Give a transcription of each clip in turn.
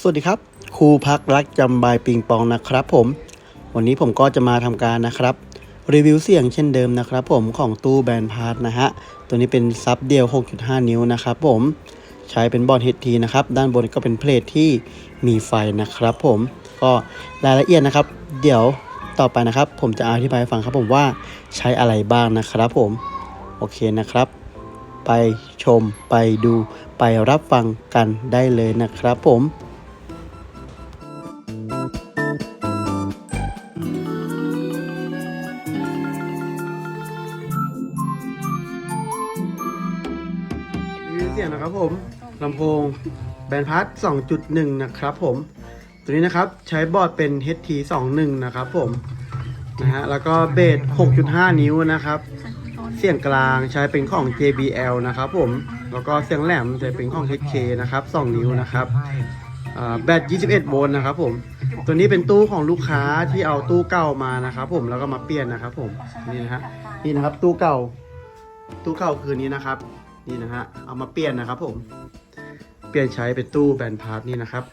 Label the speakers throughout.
Speaker 1: สวัสดีครับครูพักรักจำบายปิงปองนะครับผม วันนี้ผมก็จะมาทำการนะครับ รีวิวเสียงเช่นเดิมนะครับ ผมของตู้แบรนด์พาร์ทนะฮะตัวนี้เป็นซับเดียว 6.5 นิ้วนะครับผมใช้เป็นบอร์ด HT นะครับ ด้านบนก็เป็นเพลทที่มีไฟนะครับ ผมก็รายละเอียดนะครับ เดี๋ยวต่อไปนะครับ ผมจะอธิบายฟังครับผมว่าใช้อะไรบ้างนะครับ ผมโอเคนะครับ ไปชมไปดูไปรับฟังกันได้เลยนะครับ ผม เสียงนะครับผมลำโพงแบนด์พัท2.1 นะครับผม ตัวนี้นะครับใช้บอร์ดเป็น HT 21 นะครับผมนะฮะแล้วก็เบส6.5 นิ้วนะครับ เสียงกลางใช้เป็นของ JBL นะครับผม แล้วก็เสียงแหลมใช้เป็นของ HK นะครับ 2 นิ้วนะครับอ่าแบต 21 โวลต์นะครับผม ตัวนี้เป็นตู้ของลูกค้าที่เอาตู้เก่ามานะครับผม แล้วก็มาเปลี่ยนนะครับผม นี่นะฮะ นี่นะครับตู้เก่า ตู้เก่าคืนนี้นะครับ นี่นะฮะเอามาเปลี่ยนนะครับผม เปลี่ยนใช้เป็นตู้แบนพาร์ทนี่นะครับ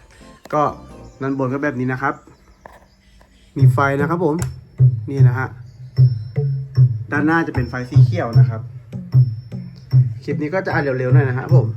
Speaker 1: ก็นันบนก็แบบนี้นะครับ มีไฟนะครับผม นี่นะฮะด้านหน้าจะเป็นไฟสีเขียวนะครับ คลิปนี้ก็จะอ่านเร็วๆหน่อยนะครับผม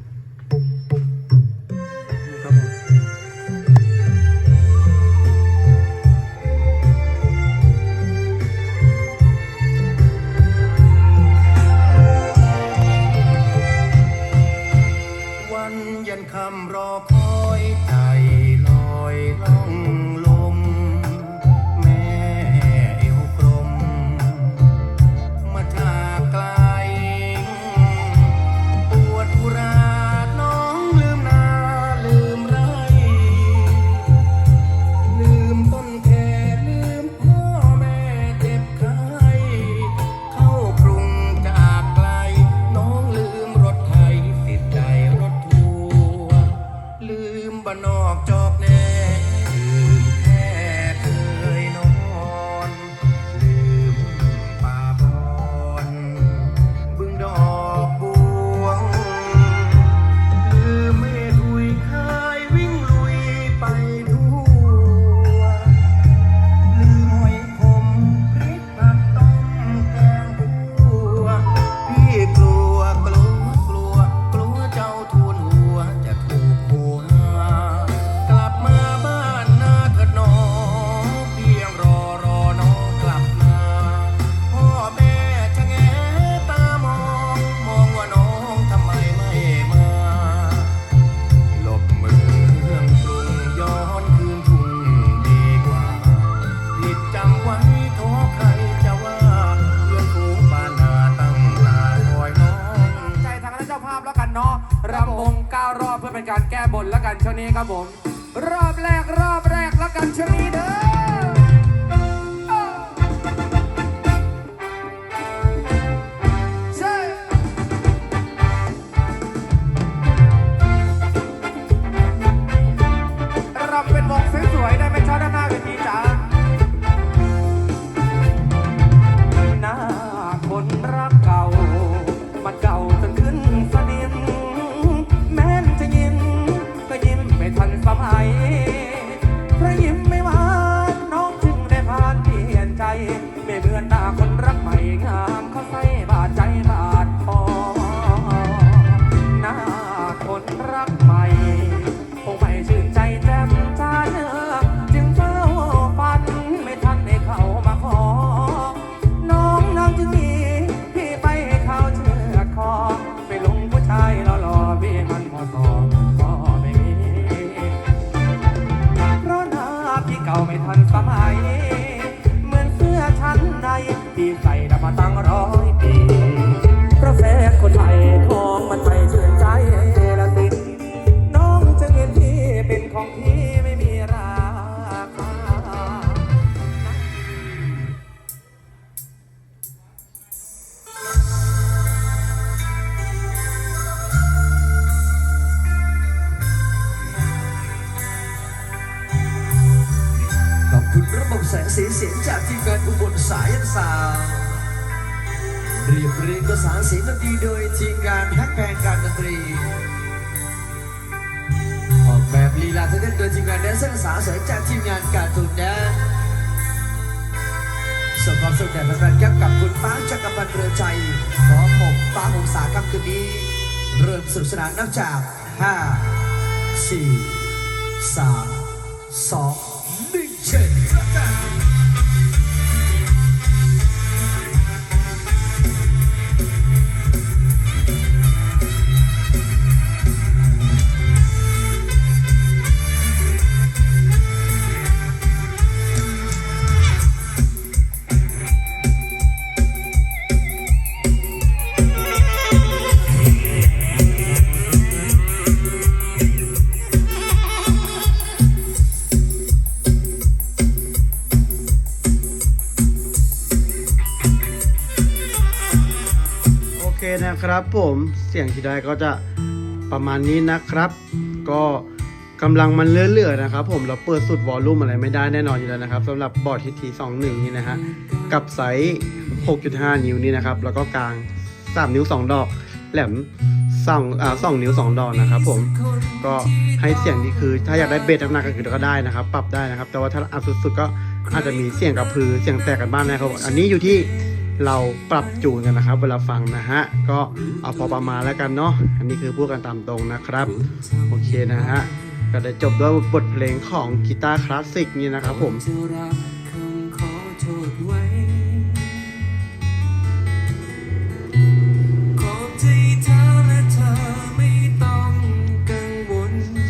Speaker 1: รำ
Speaker 2: วงเก้ารอบเพื่อเป็
Speaker 3: นการแก้บนแล้วกันช่วงนี้ครับผม รอบแรกรอบแรกแล้วกันช่วงนี้เด้อ อนหน้าคนรักใหม่งามเขาใส่บาดใจบาดคอหน้าคนรักใหม่คงไม่ชื่นใจแจ่มจ้าเนื้อจึงเฝ้าฝันไม่ทันให้เขามาขอ น้องนางจึงหนีพี่ไปให้เขาเชื่อคอไปลงผู้ชายหล่อๆพี่มันหมอสองก็ไม่มีเพราะหน้าพี่เก่าไม่ทันสมัย แสง
Speaker 4: สีเสียงจากทีมงานอุบลสายันสาวเรียบเรียงประสานเสียงดนตรีโดยทีมงานแพ็คแพงการดนตรี ออกแบบลีลาเต้นโดยทีมงานแดนเซอร์สาวสวยจากทีมงานการตูนแดนส่งความสุขแด่แฟนๆครับกับคุณป้าจักรพันธ์เรือใจพร้อมผมป้าองศาครับคืนนี้ เริ่มสนุกสนานนับจาก 5 4 3 2 1เชิญ
Speaker 5: นะครับ ผมเสียงที่ได้ก็จะประมาณนี้นะครับ ก็กำลังมันเลื่อยๆนะครับ ผมเราเปิดสุดวอลลุ่มอะไรไม่ได้แน่นอนอยู่แล้วนะครับสำหรับบอร์ดทีทีสองหนึ่งนี่นะฮะกับไซส์6.5 นิ้วนี่นะครับ แล้วก็กลาง 3 นิ้ว 2 ดอก แหลมสองอ่าสองนิ้ว 2 ดอกนะครับ ผมก็ให้เสียงนี่คือ ถ้าอยากได้เบสหนักๆก็คือก็ได้นะครับ ปรับได้นะครับ แต่ว่าถ้าอัดสุดๆก็อาจจะมีเสียงกระพือเสียงแตกกันบ้างนะครับ อันนี้อยู่ที่ เราปรับจูนกันนะครับ เวลาฟังนะฮะ ก็เอาพอประมาณแล้วกันเนาะ อันนี้คือพูดกันตามตรงนะครับ โอเคนะฮะ ก็ได้จบด้วยบทเพลงของกีตาร์คลาสสิกนี่นะครับผม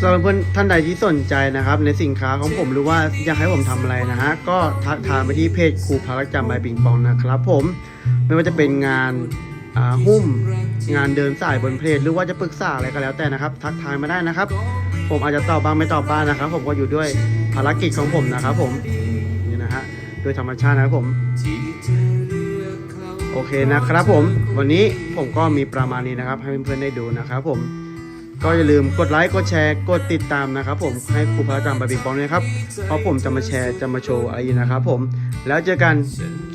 Speaker 5: สำหรับเพื่อนท่านใดที่สนใจนะครับ ในสินค้าของผมหรือว่าอยากให้ผมทำอะไรนะฮะก็ทักทายไปที่เพจครูพักจำใบปิงปองนะครับ ผมไม่ว่าจะเป็นงานหุ้มงานเดินสายบนเพจหรือว่าจะปรึกษาอะไรก็แล้วแต่นะครับ ทักทายมาได้นะครับ ผมอาจจะตอบบ้างไม่ตอบบ้างนะครับ ผมก็อยู่ด้วยภารกิจของผมนะครับ ผมนี่นะฮะโดยธรรมชาตินะครับผมโอเคนะครับผมวันนี้ผมก็มีประมาณนี้นะครับ ให้เพื่อนๆได้ดูนะครับผม ก็อย่าลืมกดไลค์ กดแชร์ กดติดตามนะครับผมให้ครูพระอาจารย์บาบิกบอลนะครับ เพราะผมจะมาแชร์จะมาโชว์อะไรนะครับผม แล้วเจอกัน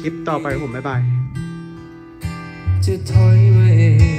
Speaker 5: คลิปต่อไปผมบ๊ายบาย
Speaker 3: จะถอยมาเอง